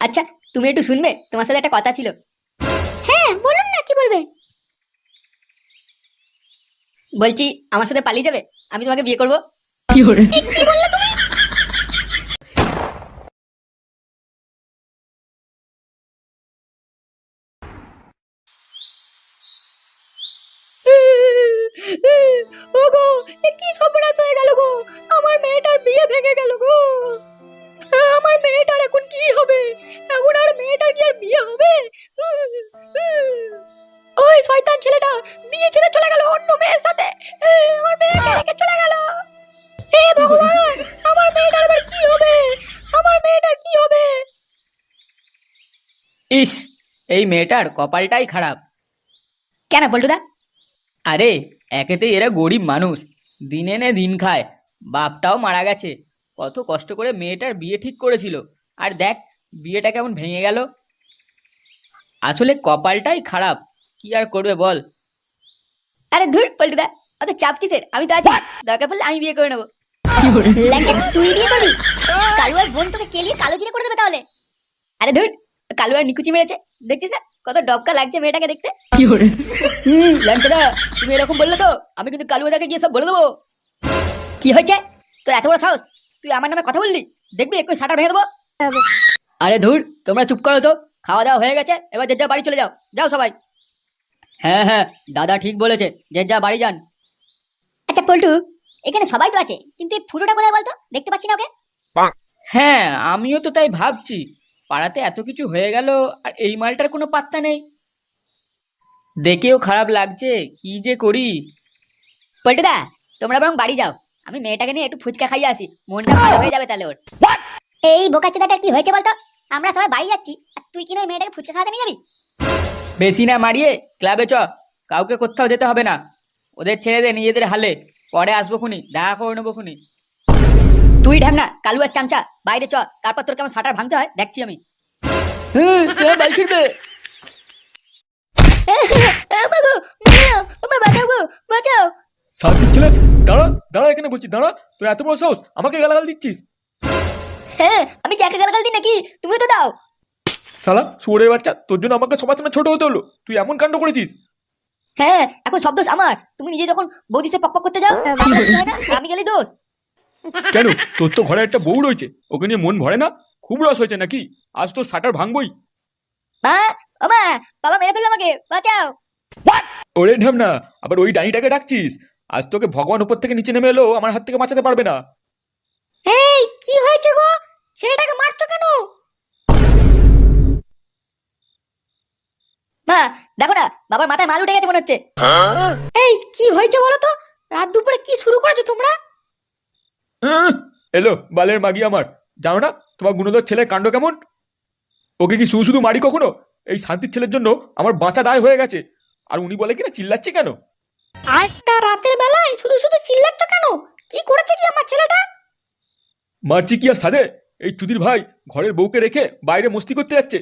আচ্ছা তুমি একটু শুনবে? তোমার সাথে একটা কথা ছিল। হ্যাঁ বলুন না কি বলবে? বলছি আমার সাথে পালিয়ে যাবে? আমি তোমাকে বিয়ে করব? এই, কি বললে তুমি? ওগো কি সর্বনাশ হয়ে গেল গো। আমার মেয়েটার বিয়ে ভেঙে গেল গো। আমার মেয়েটার এখন বিয়ে হবে? ওই শয়তান ছেলেটা বিয়ে ছেড়ে চলে গেল অন্য মেয়ের সাথে। আমার মেয়েকে রেখে চলে গেল। হে ভগবান আমার মেয়েটার আবার কি হবে? আমার মেয়েটার কি হবে? ইস এই মেয়েটার কপালটাই খারাপ। কেন পল্টুদা আরে একেতেই এরা গরিব মানুষ। দিন এনে দিন খায়। বাপটাও মারা গেছে। কত কষ্ট করে মেয়েটার বিয়ে ঠিক করেছিল। আর দেখ বিয়েটা কেমন ভেঙে গেল। আসলে কপালটাই খারাপ। কি আর করবে বল? আরে ধুর পল্টুদা অত চাপ কিসের? আমি তো আছি। দরকার পড়লে আমি বিয়ে করে নেব। ল্যাংচা তুই বিয়ে করবি? কালুয়ার বোন তোকে কেলিয়ে কালো জিরে করে দেবে তাহলে। আরে ধুর কালু আর নিকুচি মেরেছে। দেখছিস না? কত ডবকা লাগছে মেয়েটাকে দেখতে। হুম লাঞ্চনা তুমি এরকম বললে তো আমি কিন্তু কালুদাকে গিয়ে সব বলে দেবো। কি হয়েছে? তোর এত বড় সাহস? তুই আমার নামে কথা বললি? দেখবি একটু সাটা ভেঙে দেবো। আরে ধুর তোমরা চুপ করো তো। খাওয়া দাওয়া হয়ে গেছে এবার যে যা বাড়ি চলে যাও। যাও সবাই। হ্যাঁ হ্যাঁ দাদা ঠিক বলেছে যে যা বাড়ি যান। আচ্ছা পল্টু এখানে সবাই তো আছে কিন্তু এই ফুটোটা কোথায় বলতো? দেখতে পাচ্ছি না ওকে। হ্যাঁ আমিও তো তাই ভাবছি। পাড়াতে এত কিছু হয়ে গেল আর এই মালটার কোনো পাত্তা নেই। দেখেও খারাপ লাগছে কি যে করি। পল্টুদা তোমরা বরং বাড়ি যাও। আমি মেয়েটাকে নিয়ে একটু ফুচকা খাইয়ে আসি। মনটা ভালো হয়ে যাবে তাহলে ওর। এই বোকাচোদাটা কি হয়েছে বলতো? আমরা সবাই বাড়ি যাচ্ছি আর তুই কিনা ওই মেয়েটাকে ফুচকা খাওয়াতে নিয়ে যাবি? বেশি না মারিয়ে ক্লাবে চ কাউকে কোথাও যেতে হবে না। ওদের ছেড়ে দে নিজেদের হালে। পরে আসব খুনি দেখা করে নেব খুনি। তুই ঢ্যামনা কালু আর চামচা বাইরে চ তারপর তোর কেমন সাটার ভাঙতে হয় দেখছি আমি। হুম তুই বাঁচাও ছেলে দাঁড়া দাঁড়া এখানে বলছি দাঁড়া তোর এত বড় সাহস আমাকে গালাগাল দিচ্ছিস। হ্যাঁ আমি চাকা গালাগাল দিই নাকি? তুমি তো দাও। শালা শুয়োরের বাচ্চা তোর জন্য আমাকে সবার সামনে ছোট হতে হলো। তুই এমন কাণ্ড করেছিস? হ্যাঁ এখন সব দোষ আমার। তুমি নিজে যখন বৌদি সে পক পক করতে যাও হয়? আমি গেলে দোষ। কেন? তোর তো ঘরে একটা বউ রয়েছে ওকে নিয়ে মন ভরে না? খুব রস হয়েছে নাকি? আজ তোর শাটার ভাঙবই। মা ও মা বাবা মেরে ফেলল আমাকে বাঁচাও। ওরে ঢামনা আবার ওই ডাইনিটাকে ডাকছিস? আজ তোকে ভগবান উপর থেকে নিচে নেমে এলো আমার হাত থেকে বাঁচাতে পারবে না। কি ছেলেটাকে মারছো কেন? মা দেখো না বাবার মাথায় মাল উঠে গেছে মনে হচ্ছে। এই কি হয়েছে বলো তো? রাত দুপুরে কি শুরু করেছ তোমরা! এলো বালের মাগি আমার। জানো না তোমার গুণধর ছেলের কাণ্ড কেমন? ওকে কি শুধু শুধু মারি কখনো? এই শান্তির ছেলের জন্য আমার বাঁচা দায় হয়ে গেছে। আর উনি বলে কিনা চিল্লাচ্ছে কেন? আটটা রাতের বেলায় শুধু শুধু চিল্লাচ্ছ কেন? কি করেছে কি আমার ছেলেটা? মারছি কি আর সাদে এই চুদির ভাই ঘরের বউকে রেখে বাইরে মস্তি করতে যাচ্ছে।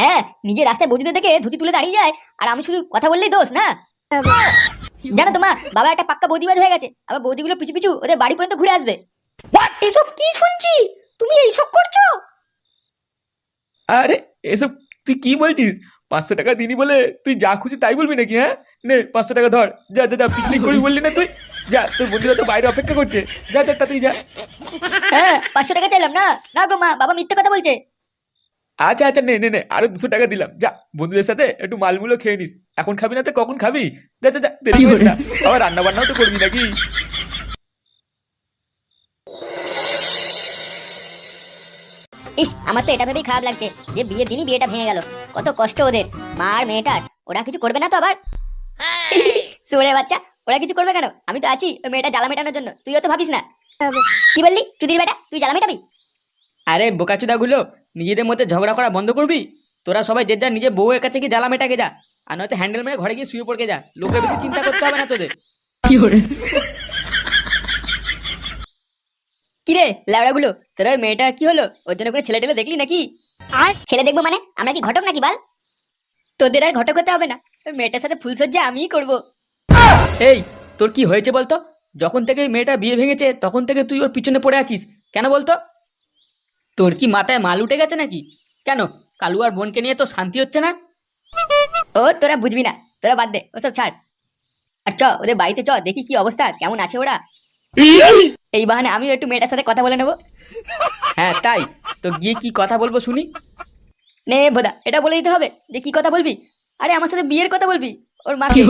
হ্যাঁ নিজে রাস্তায় বৌদিদের দেখে ধুতি তুলে দাঁড়িয়ে যায়। আর আমি শুধু কথা বললেই দোষ না? জানো তো মা বাবা একটা পাক্কা বৌদিবাজ হয়ে গেছে। আবার বৌদিগুলো পিছু পিছু ওদের বাড়ি পর্যন্ত ঘুরে আসবে। এসব কি শুনছি? তুমি এইসব করছ? আরে এসব তুই কি বলছিস? পাঁচশো টাকা দিনি বলে তুই যা খুশি তাই বলবি নাকি হ্যাঁ? নে পাঁচশো টাকা ধর। যা যা যা পিকনিক করবি বললি না তুই? যা তোর বন্ধুরা তো বাইরে অপেক্ষা করছে। যা যা তাড়াতাড়ি যা। হ্যাঁ পাঁচশো টাকা চাইলাম না। না গো মা বাবা মিথ্যে কথা বলছে। আচ্ছা আচ্ছা নে নে নে আরও দুশো টাকা দিলাম। যা বন্ধুদের সাথে একটু মালমূলো খেয়ে নিস। এখন খাবি না তো কখন খাবি? যা যা যা দেরি করিস না। আবার রান্না বান্নাও তো করবি নাকি? ইস আমার তো এটা ভেবেই খারাপ লাগছে যে বিয়ের দিনই বিয়েটা ভেঙে গেল। কত কষ্ট ওদের। মা আর মেয়েটার ওরা কিছু করবে না তো আবার? সুরে বাচ্চা ওরা কিছু করবে কেন? আমি তো আছি ওই মেয়েটা জ্বালা মেটানোর জন্য। তুইও তো ভাবিস না। কি বললি? চুদির বেটা তুই জ্বালা মেটাবি? আরে বোকাচুদাগুলো নিজেদের মধ্যে ঝগড়া করা বন্ধ করবি? তোরা সবাই যে যা নিজের বউয়ের কাছে গিয়ে জ্বালা মেটাকে যা আর নয়তো হ্যান্ডেল মেরে ঘরে গিয়ে শুয়ে পড়কে যা। লোকের বেশি চিন্তা করতে হবে না তোদের। কি রে ল্যাবড়াগুলো তোর ওই মেয়েটা কি হলো? ওর জন্য করে ছেলে টেলে দেখলি নাকি? আর? ছেলে দেখব মানে? আমরা কি ঘটক নাকি বল? তোদের আর ঘটক হতে হবে না। ওই মেয়েটার সাথে ফুলসজ্জা আমিই করব। এই তোর কি হয়েছে বলতো? যখন থেকে মেয়েটা বিয়ে ভেঙেছে তখন থেকে তুই ওর পিছনে পড়ে আছিস। কেন বলতো? তোর কি মাথায় মাল উঠে গেছে নাকি? কেন? কালু আর বোনকে নিয়ে তো শান্তি হচ্ছে না? ও তোরা বুঝবি না। তোরা বাদ দে ওসব ছাড়। আর চ ওদের বাড়িতে চ দেখি কি অবস্থা কেমন আছে ওরা? এই বাহানে আমিও একটু মেয়েটার সাথে কথা বলে নেব। হ্যাঁ তাই। তো গিয়ে কি কথা বলব শুনি? নে বোধা এটা বলে দিতে হবে যে কি কথা বলবি? আরে আমার সাথে বিয়ের কথা বলবি? ওর মাকে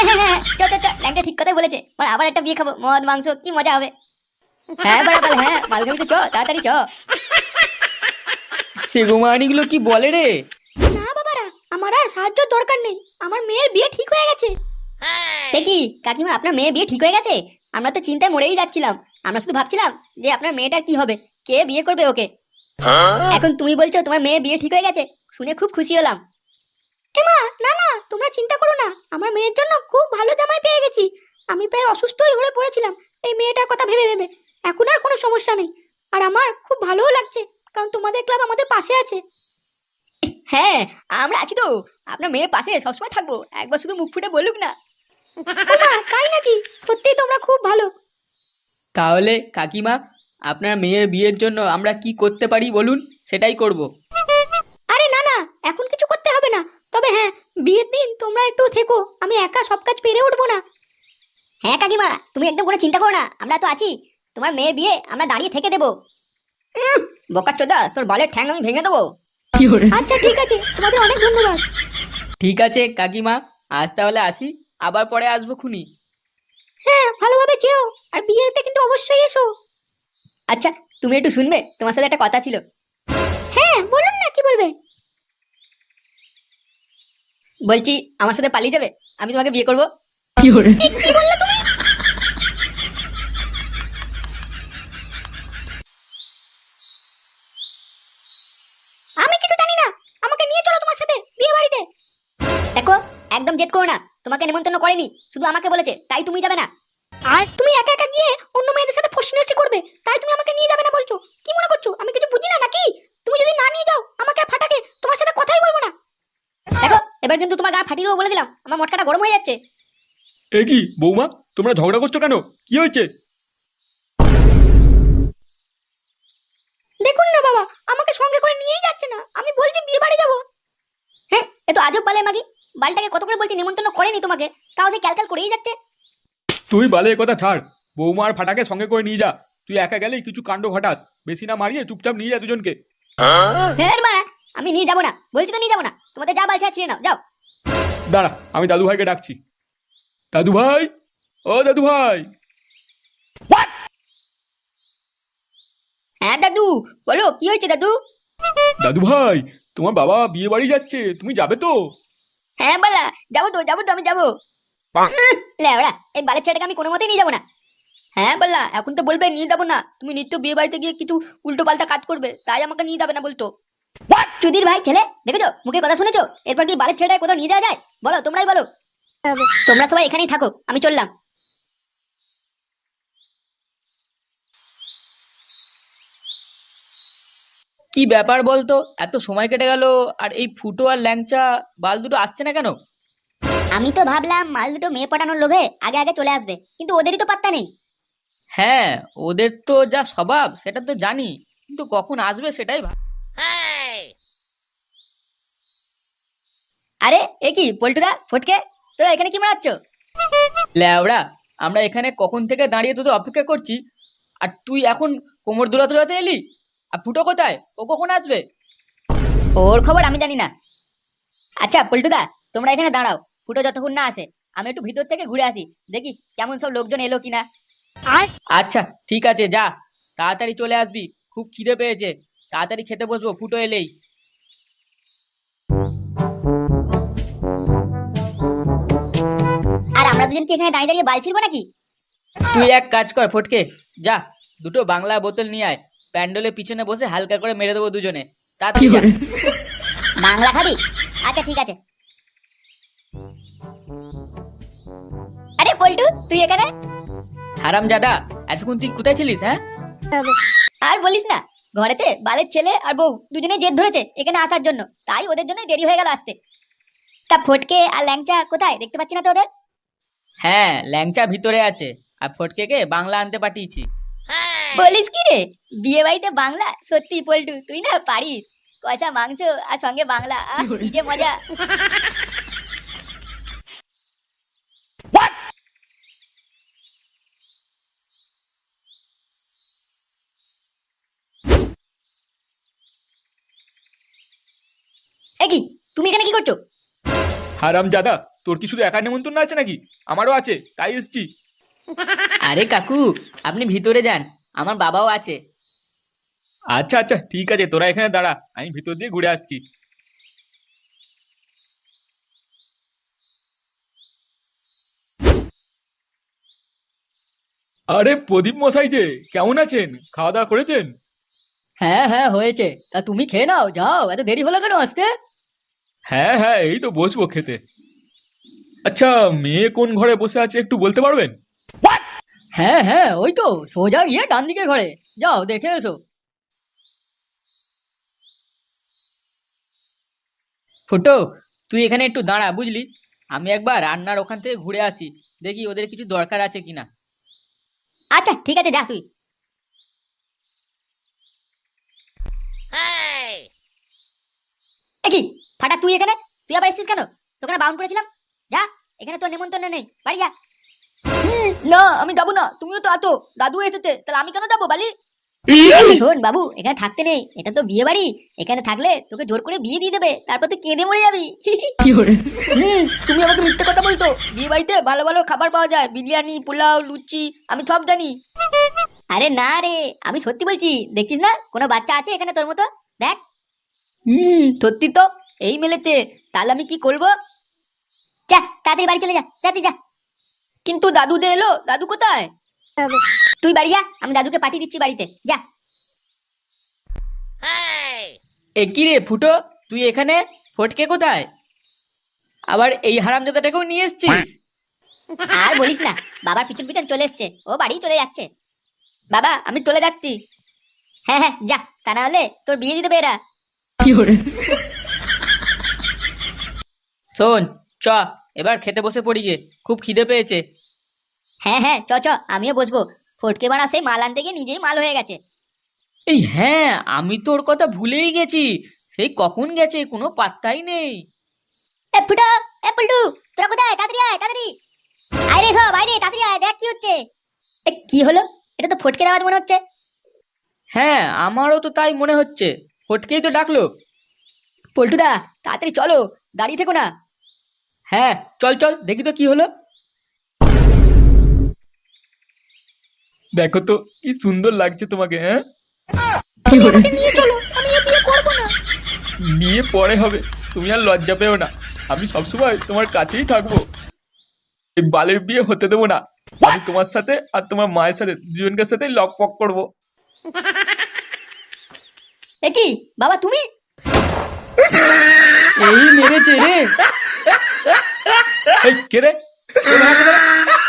হ্যাঁ, হ্যাঁ, হ্যাঁ, চ ঠিক বলেছে মানে আবার একটা বিয়ে খাব মদ মাংস কি মজা হবে হ্যাঁ হ্যাঁ চ তাড়াতাড়ি কি বলে রে না আমার আর সাহায্য দরকার নেই আমার মেয়ের বিয়ে ঠিক হয়ে গেছে কাকিমা আপনার মেয়ে বিয়ে ঠিক হয়ে গেছে আমরা তো চিন্তায় মরেই যাচ্ছিলাম আমরা শুধু ভাবছিলাম যে আপনার মেয়েটার কি হবে কে বিয়ে করবে ওকে এখন তুমি বলছো তোমার মেয়ে বিয়ে ঠিক হয়ে গেছে শুনে খুব খুশি হলাম এমা না না তোমরা চিন্তা করো না। আমার মেয়ের জন্য খুব ভালো জামাই পেয়ে গেছি। আমি প্রায় অসুস্থই হয়ে পড়েছিলাম। এই মেয়েটার কথা ভেবে ভেবে। এখন আর কোনো সমস্যা নেই। আর আমার খুব ভালোও লাগছে কারণ তোমাদের ক্লাব আমাদের পাশে আছে। হ্যাঁ আমরা আছি তো। আপনার মেয়ের পাশে সবসময় থাকব। একবার শুধু মুখ ফুটে বলুক না। তাই নাকি? সত্যি তোমরা খুব ভালো। তাহলে কাকিমা আপনার মেয়ের বিয়ের জন্য আমরা কি করতে পারি বলুন? সেটাই করব আরে না না এখন কিছু করতে হবে না তবে হ্যাঁ বিয়ের দিন তোমরা একটু থেকো আমি একা সব কাজ পেরে উঠবো না। হ্যাঁ কাকিমা তুমি একদম কোনো চিন্তা করো না আমরা তো আছি। তোমার মেয়ের বিয়ে আমরা দাঁড়িয়ে থেকে দেবো। বোকা চোদা তোর বলের ঠ্যাং আমি ভেঙে দেবো। আচ্ছা ঠিক আছে তোমাদের অনেক ধন্যবাদ। ঠিক আছে কাকিমা আজ তাহলে আসি আবার পরে আসব খুনি। হ্যাঁ ভালোভাবে যেও আর বিয়েতে কিন্তু অবশ্যই এসো। আচ্ছা তুমি একটু শুনবে তোমার সাথে একটা কথা ছিল। হ্যাঁ বলুন না কি বলবে? বলছি আমার সাথে পালিয়ে যাবে? আমি তোমাকে বিয়ে করব। কি বললে তুমি? আমি কিছু জানি না। আমাকে নিয়ে চলো তোমার সাথে বিয়ে বাড়িতে। দেখো একদম জেদ করো না। তোমাকে নেমন্তন্ন করেনি শুধু আমাকে বলেছে তাই তুমি যাবে না। আর? তুমি একা একা গিয়ে অন্য মেয়েদের সাথে করবে তাই তুমি আমাকে নিয়ে যাবে না বলছো? কি মনে করছ? আমি কিছু বুঝি না নাকি? তুমি যদি না নিয়ে যাও আমাকে ফাটাকে তোমার সাথে কথাই বলব না। এবার কিন্তু তোমার গা ফাটিয়ে দেবো বলে দিলাম। আমার মটকাটা গরম হয়ে যাচ্ছে। এ কি বৌমা তোমরা ঝগড়া করছ কেন? কি হয়েছে? দেখুন না বাবা আমাকে সঙ্গে করে নিয়েই যাচ্ছে না। আমি বলছি বিয়ে বাড়ি যাব। হ্যাঁ এ তো আজব বালে মাগি। বালটাকে কত করে বলছি নিমন্ত্রণ করেনি তোমাকে তাও সে ক্যালক্যাল করেই যাচ্ছে। তুই বালে কথা ছাড়। বৌমা আর ফাটাকে সঙ্গে করে নিয়ে যা। তুই একা গেলেই কিছু কাণ্ড ঘটাস। বেশি না মারিয়ে চুপচাপ নিয়ে যা দুজনকে। হ্যাঁ মারা আমি নিয়ে যাব না। বলছি তো নিয়ে যাব না। তোমাদের যা বালছা ছিঁড়ে নাও। যাও। দাঁড়া আমি দাদু ভাইকে ডাকছি। দাদু ভাই ও দাদু ভাই হ্যাঁ দাদু। বলো কি হয়েছে দাদু? দাদু ভাই তোমার বাবা বিয়ে বাড়ি যাচ্ছে। তুমি যাবে তো? হ্যাঁ বালা যাব তো যাব তো আমি যাব। লেওড়া এই বালের ছেলেটাকে আমি কোনো মতেই নিয়ে যাব না। হ্যাঁ বললা এখন তো বলবে নিয়ে যাব না। তুমি নিত্য বিয়ে বাড়িতে গিয়ে কিছু উল্টো পাল্টা কাজ করবে। তাই আমাকে নিয়ে যাবে না বলতো। চুদির ভাই ছেলে? দেখেছ? মুখে কথা শুনেছো? এরপর কি বালের ছেলেটাকে কোথাও নিয়ে যাওয়া যায়? বলো তোমরাই বলো। তোমরা সবাই এখানেই থাকো আমি চললাম। কি ব্যাপার বলতো? এত সময় কেটে গেল আর এই ফুটো আর ল্যাংচা বাল দুটো আসছে না কেন? আমি তো ভাবলাম মাল দুটো মেয়ে পটানোর লোভে আগে আগে চলে আসবে কিন্তু ওদেরই তো পাত্তা নেই। হ্যাঁ ওদের তো যা স্বভাব সেটা তো জানি কিন্তু কখন আসবে সেটাই ভাব আরে এ কি পল্টুদা ফটকে? তোরা এখানে কি মারাচ্ছ? ল্যাওড়া আমরা এখানে কখন থেকে দাঁড়িয়ে তোদের অপেক্ষা করছি? আর তুই এখন কোমর দোলাতে দোলাতে এলি? আর ফুটো কোথায়? ও কখন আসবে? ওর খবর আমি জানি না। আচ্ছা পল্টুদা তোমরা এখানে দাঁড়াও। ফুটো যতক্ষণ না আসে আমি একটু ভিতর থেকে ঘুরে আসি। দেখি কেমন সব লোকজন এলো কিনা। আচ্ছা ঠিক আছে যা। তাড়াতাড়ি চলে আসবি। খুব খিদে পেয়েছে। তাড়াতাড়ি খেতে বসবো ফুটো এলেই। দুজন কি এখানে দাঁড়িয়ে দাঁড়িয়ে বাল ছিড়বো নাকি? তুই এক কাজ কর ফটকে। যা দুটো বাংলা বোতল নিয়ে আয়। প্যান্ডেলের পিছনে বসে হালকা করে মেরে দেবো দুজনে। তাড়াতাড়ি যা। বাংলা খাবি? আচ্ছা ঠিক আছে। আরে পল্টু তুই এখানে? হারাম জাদা এতক্ষণ তুই কোথায় ছিলিস হ্যাঁ? আর বলিস না ঘরেতে বালের ছেলে আর বউ দুজনে জেদ ধরেছে এখানে আসার জন্য। তাই ওদের জন্য দেরি হয়ে গেল আসতে। তা ফটকে আর ল্যাংচা কোথায়? দেখতে পাচ্ছি না তো ওদের। হ্যাঁ ল্যাংচা ভিতরে আছে। আর ফটকেকে বাংলা আনতে পাঠিয়েছি। বলিস কি রে? বিয়ে বাড়িতে বাংলা? সত্যি পল্টু তুই না পারিস। কষা মাংস আর সঙ্গে বাংলা। আহ, কি যে মজা। এ কি? তুমি এখানে কি করছ? হারাম জাদা তোর কি শুধু একা নেমন্তন্ন আছে নাকি? আমারও আছে তাই এসছি। আরে কাকু আপনি ভিতরে যান আমার বাবাও আছে। আচ্ছা আচ্ছা ঠিক আছে তোরা এখানে দাঁড়া আমি ভিতর দিয়ে ঘুরে আসছি। আরে প্রদীপ মশাই যে কেমন আছেন? খাওয়া দাওয়া করেছেন? হ্যাঁ হ্যাঁ হয়েছে। তা তুমি খেয়ে নাও যাও এত দেরি হলো কেন আসতে? হ্যাঁ হ্যাঁ এই তো বসবো খেতে। আচ্ছা মেয়ে কোন ঘরে বসে আছে একটু বলতে পারবেন? হ্যাঁ হ্যাঁ ওই তো সোজা গিয়ে ডান দিকে ঘরে। যাও দেখে এসো। ফুটো তুই এখানে একটু দাঁড়া বুঝলি? আমি একবার রান্নার ওখান থেকে ঘুরে আসি। দেখি ওদের কিছু দরকার আছে কিনা। আচ্ছা ঠিক আছে যা তুই। এ কি? ফাটা তুই এখানে? তুই আবার এসেছিস কেন? তোকে না বাউন্ড করেছিলাম? যা এখানে তোর নেমন্তন্ন নেই। বাড়ি যা। না আমি যাব না। তুমিও তো আতো দাদু এসেছে। তাহলে আমি কেন যাব বালি? শোন বাবু এখানে থাকতে নেই। এটা তো বিয়ে বাড়ি। এখানে থাকলে তোকে জোর করে বিয়ে দিয়ে দেবে। তারপর তুই কেঁদে মরে যাবি। তুমি আমাকে মিথ্যে কথা বলতো। বিয়ে বাড়িতে ভালো ভালো খাবার পাওয়া যায়। বিরিয়ানি পোলাও লুচি আমি সব জানি। আরে না রে আমি সত্যি বলছি। দেখছিস না? কোনো বাচ্চা আছে এখানে তোর মতো? দেখ। হুম সত্যি তো। এই মেলেতে তাহলে আমি কি করব? যা তাড়াতাড়ি বাড়ি চলে যা যা তুই যা। কিন্তু দাদু দে এলো দাদু কোথায়? তুই বাড়ি যা আমি দাদুকে পাঠিয়ে দিচ্ছি বাড়িতে যা। এ কি রে ফুটো তুই এখানে? ফটকে কোথায়? আবার এই হারামজাদাটাকেও নিয়ে এসছিস? আর বলিস না বাবার পিছন পিছন চলে এসছে ও বাড়ি চলে যাচ্ছে। বাবা আমি চলে যাচ্ছি। হ্যাঁ হ্যাঁ যা তা না হলে তোর বিয়ে দিয়ে দেবে এরা। শোন চ এবার খেতে বসে পড়ি গে খুব খিদে পেয়েছে। হ্যাঁ হ্যাঁ চ চ আমিও বসবো। ফটকে বাড়া সেই মাল আনতে গিয়ে নিজেই মাল হয়ে গেছে। এই হ্যাঁ আমি তো ওর কথা ভুলেই গেছি। সেই কখন গেছে কোনো পাত্তাই নেই। এ ফুটো এ পুল্টু তোরা কোথায়? তাড়াতাড়ি আয় তাড়াতাড়ি। আয় রে সব আয় রে তাড়াতাড়ি আয় দেখ কি হচ্ছে। এ কি হলো? এটা তো ফটকে আওয়াজ মনে হচ্ছে। হ্যাঁ আমারও তো তাই মনে হচ্ছে। ফটকেই তো ডাকলো। পল্টুদা তাড়াতাড়ি চলো দাঁড়িয়ে থেকো না। হ্যাঁ চল চল দেখি তো কি হলো। দেখো তো কি সুন্দর লাগছে তোমাকে হ্যাঁ? নিয়ে চলো আমি এ বিয়ে করব না। বিয়ে পরে হবে তুমি আর লজ্জা পেও না। আমি সবসময় তোমার কাছেই থাকব। এই বালের বিয়ে হতে দেবো না। আমি তোমার সাথে আর তোমার মায়ের সাথে দুজনকার সাথে লক পক করব। বাবা তুমি? এই মেরেছে রে। এই কে রে কে ভাঙাতে পারে?